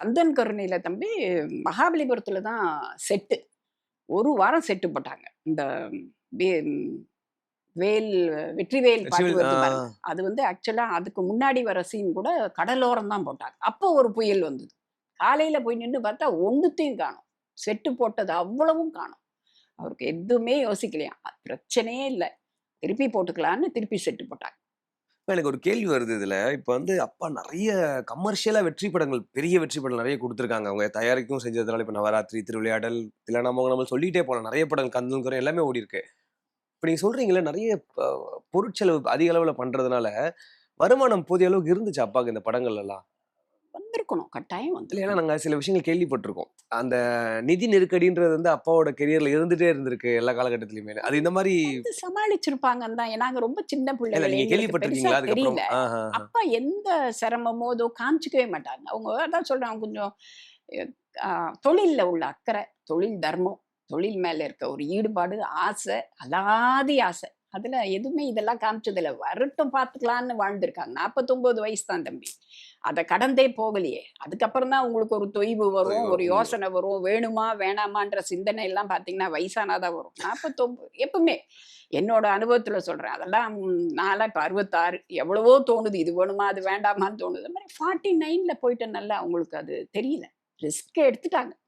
கந்தன் கருணையில தம்பி மகாபலிபுரத்துல தான் செட்டு. ஒரு வாரம் செட்டு போட்டாங்க. இந்த வேல் வெற்றிவேல் பாட்டு. அது வந்து ஆக்சுவலா அதுக்கு முன்னாடி வர சீன் கூட கடலோரம் தான் போட்டாங்க. அப்போ ஒரு புயல் வந்தது. காலையில போய் நின்று பார்த்தா ஒன்றுத்தையும் காணும். செட்டு போட்டது அவ்வளவும் காணும். அவருக்கு எதுவுமே யோசிக்கலையா? பிரச்சனையே இல்லை. திருப்பி போட்டுக்கலான்னு திருப்பி செட்டு போட்டாங்க. எனக்கு ஒரு கேள்வி வருது இதில். இப்போ வந்து அப்பா நிறைய கமர்ஷியலா வெற்றி படங்கள் பெரிய வெற்றி படங்கள் நிறைய கொடுத்துருக்காங்க. அவங்க தயாரிக்கும் செஞ்சதுனால இப்போ நவராத்திரி திருவிளையாடல் இல்லை நம்ம நம்ம சொல்லிகிட்டே போகலாம் நிறைய படங்கள் கந்தன் குறை எல்லாமே ஓடி இருக்கு. இப்ப நீங்க சொல்றீங்களே நிறைய பொருட்செலவு அதிக அளவில் பண்றதுனால வருமானம் போதிய அளவுக்கு இருந்துச்சு அப்பாவுக்கு இந்த படங்கள் எல்லாம் வந்திருக்கணும். கட்டாயம் வந்து ஏன்னா நாங்க சில விஷயங்கள் கேள்விப்பட்டிருக்கோம். அந்த நிதி நெருக்கடின்றது வந்து அப்பாவோட கெரியர்ல இருந்துட்டே இருந்திருக்கு எல்லா காலகட்டத்திலயுமே. அது இந்த மாதிரி சமாளிச்சிருப்பாங்க தான். நாங்க ரொம்ப சின்ன பிள்ளைகள் நீங்க கேள்விப்பட்டிருக்கீங்களா? அதுக்கப்புறம். அப்பா எந்த சிரமமோ ஏதோ காமிச்சிக்கவே மாட்டாங்க. அவங்க அதான் சொல்றாங்க கொஞ்சம் தொழில்ல உள்ள அக்கறை தொழில் தர்மம் தொழில் மேல இருக்க ஒரு ஈடுபாடு ஆசை அலாதி ஆசை. அதுல எதுவுமே இதெல்லாம் காமிச்சதில்ல. வரட்டும் பார்த்துக்கலான்னு வாழ்ந்திருக்காங்க. நாற்பத்தொன்பது வயசு தான் தம்பி. அதை கடந்தே போகலையே. அதுக்கப்புறம் தான் உங்களுக்கு ஒரு தொய்வு வரும் ஒரு. யோசனை வரும். வேணுமா வேணாமான்ற சிந்தனை எல்லாம் பார்த்தீங்கன்னா வயசானாதான் வரும். நாற்பத்தொம்பது எப்பவுமே என்னோட அனுபவத்துல சொல்றேன். அதெல்லாம் நான்லாம் இப்போ அறுபத்தாறு எவ்வளவோ தோணுது. இது வேணுமா அது வேண்டாமான்னு தோணுது. அது மாதிரி ஃபார்ட்டி நைன்ல போயிட்டு நல்லா அவங்களுக்கு அது தெரியல. ரிஸ்க் எடுத்துட்டாங்க.